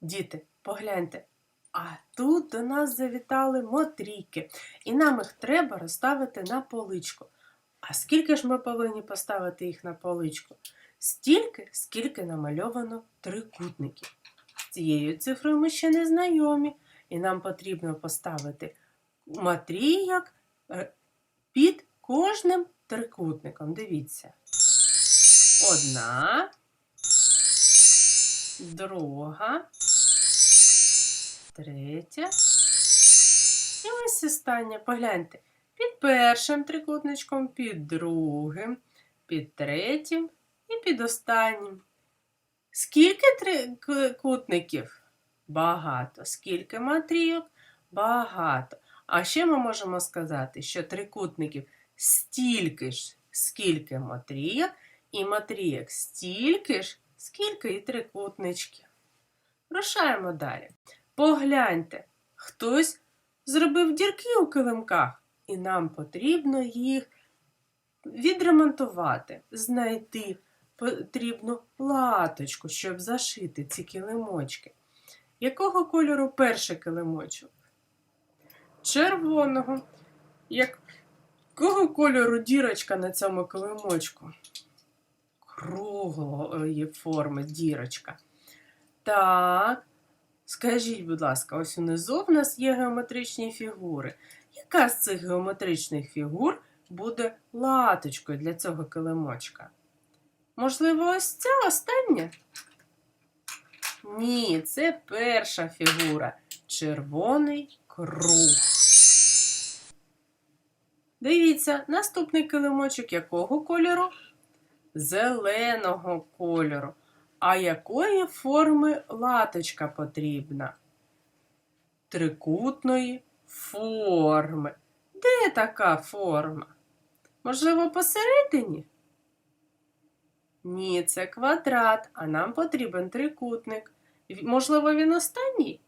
Діти, погляньте. А тут до нас завітали мотрійки, і нам їх треба розставити на поличку. А скільки ж ми повинні поставити їх на поличку? Стільки, скільки намальовано трикутників. Цією цифрою ми ще не знайомі, і нам потрібно поставити матрійок е, під кожним трикутником. Дивіться. Одна, друга, третя. І ось остання. Погляньте. Під першим трикутничком, під другим, під третім і під останнім. Скільки трикутників? Багато. Скільки матрійок? Багато. А ще ми можемо сказати, що трикутників стільки ж, скільки матрійок, і матрійок стільки ж, скільки і трикутничків. Рушаємо далі. Погляньте, хтось зробив дірки у килимках, і нам потрібно їх відремонтувати, знайти потрібну латочку, щоб зашити ці килимочки. Якого кольору перший килимочок? Червоного. Якого кольору дірочка на цьому килимочку? Круглої форми дірочка. Так, скажіть, будь ласка, ось унизу в нас є геометричні фігури. Яка з цих геометричних фігур буде латочкою для цього килимочка? Можливо, ось ця остання? Ні, це перша фігура. Червоний круг. Дивіться, наступний килимочок якого кольору? Зеленого кольору. А якої форми латочка потрібна? Трикутної форми. Де така форма? Можливо, посередині? Ні, це квадрат, а нам потрібен трикутник. Можливо, він останній?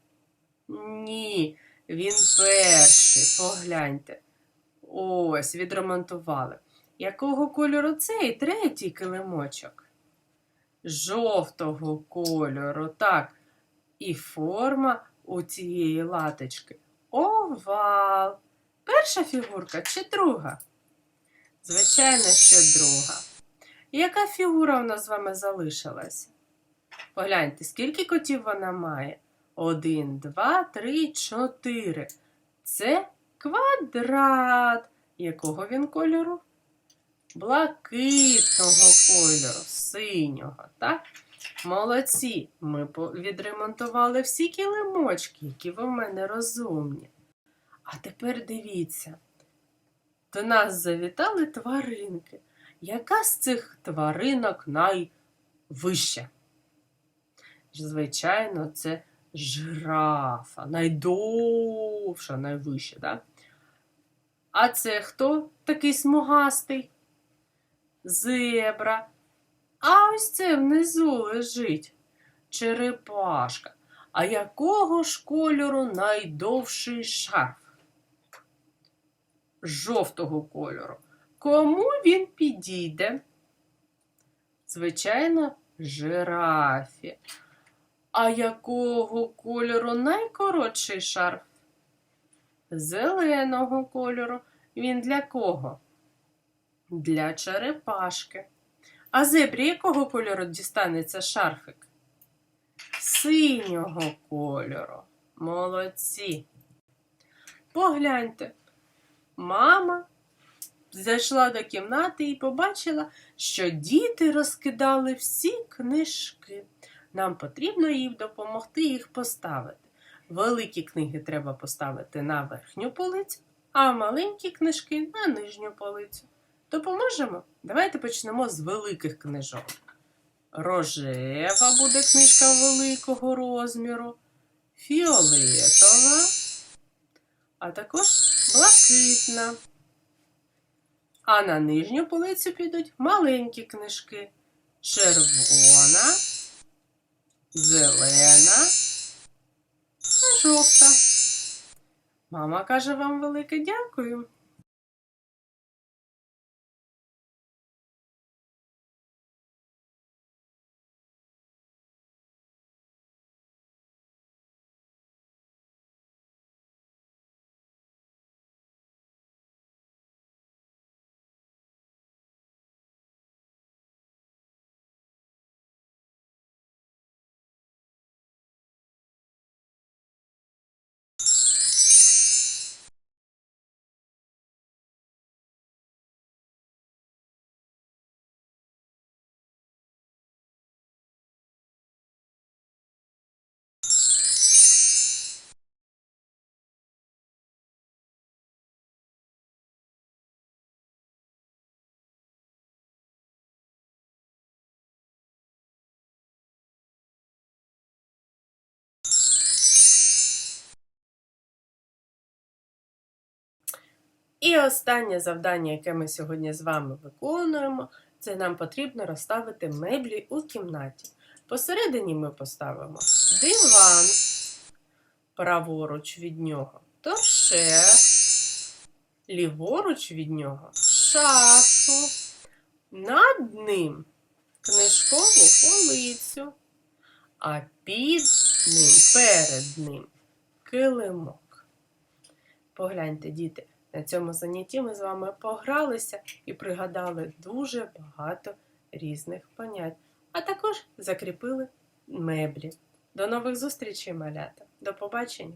Ні, він перший. Погляньте. Ось, відремонтували. Якого кольору цей третій килимочок? Жовтого кольору, так. І форма у цієї латочки овал. Перша фігурка чи друга? Звичайно, що друга. Яка фігура у нас з вами залишилась? Погляньте, скільки котів вона має? Один, два, три, чотири. Це квадрат. Якого він кольору? Блакитного кольору, синього, так? Молодці, ми відремонтували всі килимочки, які ви в мене розумні. А тепер дивіться, до нас завітали тваринки. Яка з цих тваринок найвища? Звичайно, це жирафа, найдовша, найвища, так? А це хто такий смугастий? Зебра. А ось це внизу лежить черепашка. А якого ж кольору найдовший шарф? Жовтого кольору. Кому він підійде? Звичайно, жирафі. А якого кольору найкоротший шарф? Зеленого кольору. Він для кого? Для черепашки. А зебрі якого кольору дістанеться шарфик? Синього кольору. Молодці. Погляньте. Мама зайшла до кімнати і побачила, що діти розкидали всі книжки. Нам потрібно їм допомогти їх поставити. Великі книги треба поставити на верхню полицю, а маленькі книжки на нижню полицю. Допоможемо? Давайте почнемо з великих книжок. Рожева буде книжка великого розміру, фіолетова, а також блакитна. А на нижню полицю підуть маленькі книжки. Червона, зелена та жовта. Мама каже вам велике дякую. І останнє завдання, яке ми сьогодні з вами виконуємо, це нам потрібно розставити меблі у кімнаті. Посередині ми поставимо диван, праворуч від нього торшер, ліворуч від нього шафу, над ним книжкову полицю, а під ним, перед ним килимок. Погляньте, діти, на цьому занятті ми з вами погралися і пригадали дуже багато різних понять, а також закріпили меблі. До нових зустрічей, малята. До побачення!